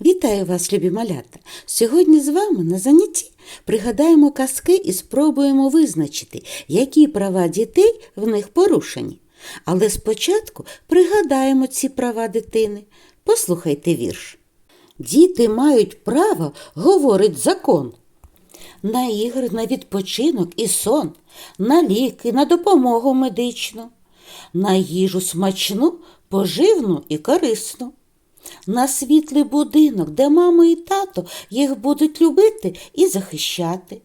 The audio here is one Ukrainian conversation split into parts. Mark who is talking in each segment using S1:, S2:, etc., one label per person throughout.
S1: Вітаю вас, любі малята! Сьогодні з вами на занятті пригадаємо казки і спробуємо визначити, які права дітей в них порушені. Але спочатку пригадаємо ці права дитини. Послухайте вірш. Діти мають право, говорить закон. На ігри, на відпочинок і сон, на ліки, на допомогу медичну, на їжу смачну, поживну і корисну на світлий будинок, де мама і тато їх будуть любити і захищати,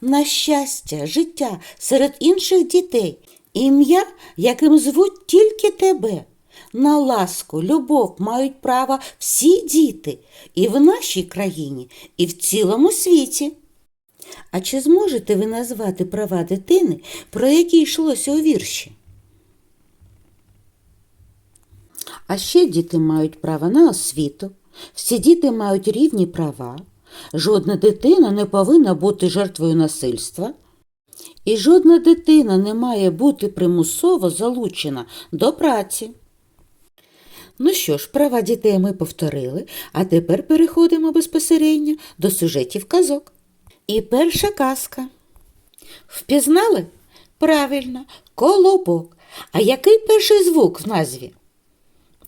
S1: на щастя, життя серед інших дітей, ім'я, яким звуть тільки тебе. На ласку, любов мають право всі діти і в нашій країні, і в цілому світі. А чи зможете ви назвати права дитини, про які йшлося у вірші? А ще діти мають право на освіту, всі діти мають рівні права, жодна дитина не повинна бути жертвою насильства, і жодна дитина не має бути примусово залучена до праці. Ну що ж, права дітей ми повторили, а тепер переходимо безпосередньо до сюжетів казок. І перша казка. Впізнали? Правильно, колобок. А який перший звук в назві?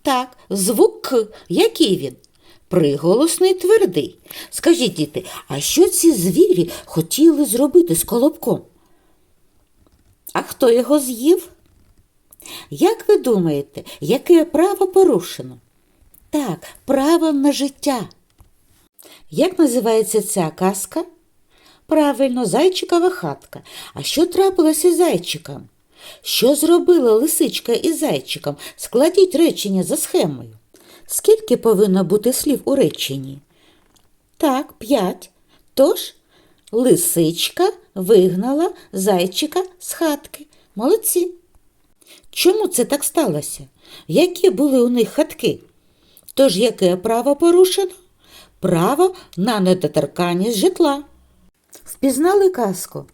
S1: Так, звук К. Який він? Приголосний твердий. Скажіть, діти, а що ці звірі хотіли зробити з колобком? А хто його з'їв? Як ви думаєте, яке право порушено? Так, право на життя. Як називається ця казка? Правильно, зайчикова хатка. А що трапилося з зайчиком? Що зробила лисичка із зайчиком? Складіть речення за схемою. Скільки повинно бути слів у реченні? Так, п'ять. Тож лисичка вигнала зайчика з хатки. Молодці. Чому це так сталося? Які були у них хатки? Тож яке право порушено? Право на недоторканність житла. Впізнали казку?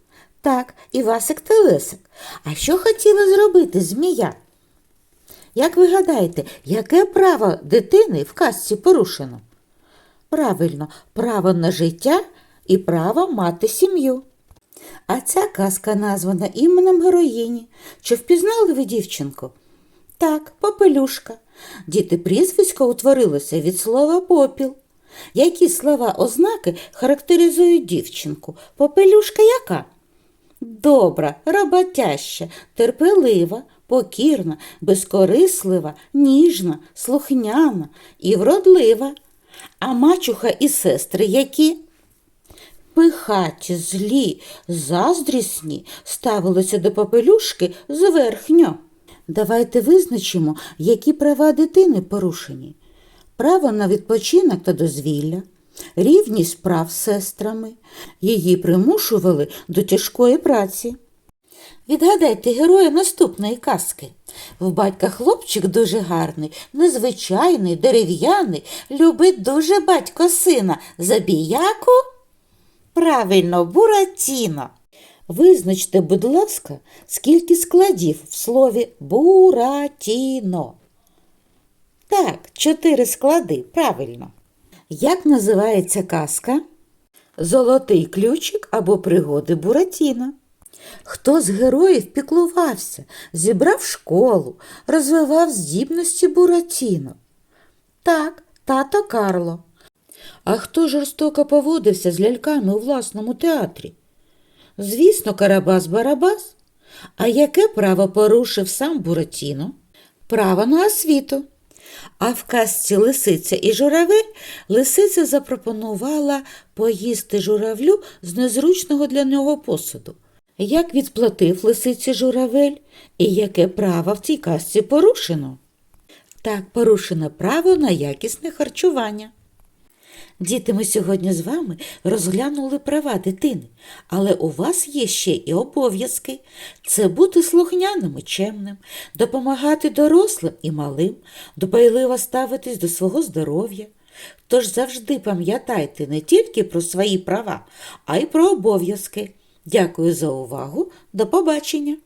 S1: Так, Івасик Телесик. А що хотіла зробити змія? Як ви гадаєте, яке право дитини в казці порушено? Правильно, право на життя і право мати сім'ю. А ця казка названа іменем героїні. Чи впізнали ви дівчинку? Так, попелюшка. Діти прізвисько утворилося від слова попіл. Які слова ознаки характеризують дівчинку? Попелюшка яка? Добра, роботяща, терпелива, покірна, безкорислива, ніжна, слухняна і вродлива. А мачуха і сестри які? Пихаті, злі, заздрісні ставилися до попелюшки зверхньо. Давайте визначимо, які права дитини порушені. Право на відпочинок та дозвілля, рівність прав з сестрами. Її примушували до тяжкої праці. Відгадайте героя наступної казки. В батька хлопчик дуже гарний, незвичайний, дерев'яний, любить дуже батько сина. Забіяку? Правильно, Буратіно. Визначте, будь ласка, скільки складів в слові Буратіно. Так, чотири склади, правильно. Як називається казка? Золотий ключик або пригоди Буратіна. Хто з героїв піклувався, зібрав школу, розвивав здібності Буратіно? Так, тато Карло. А хто жорстоко поводився з ляльками у власному театрі? Звісно, Карабас-Барабас. А яке право порушив сам Буратіно? Право на освіту. А в казці Лисиця і журавель лисиця запропонувала поїсти журавлю з незручного для нього посуду. Як відплатив лисиці журавель і яке право в цій казці порушено? Так, порушено право на якісне харчування. Діти, ми сьогодні з вами розглянули права дитини, але у вас є ще і обов'язки це бути слухняним і чемним, допомагати дорослим і малим, допайливо ставитись до свого здоров'я. Тож завжди пам'ятайте не тільки про свої права, а й про обов'язки. Дякую за увагу. До побачення!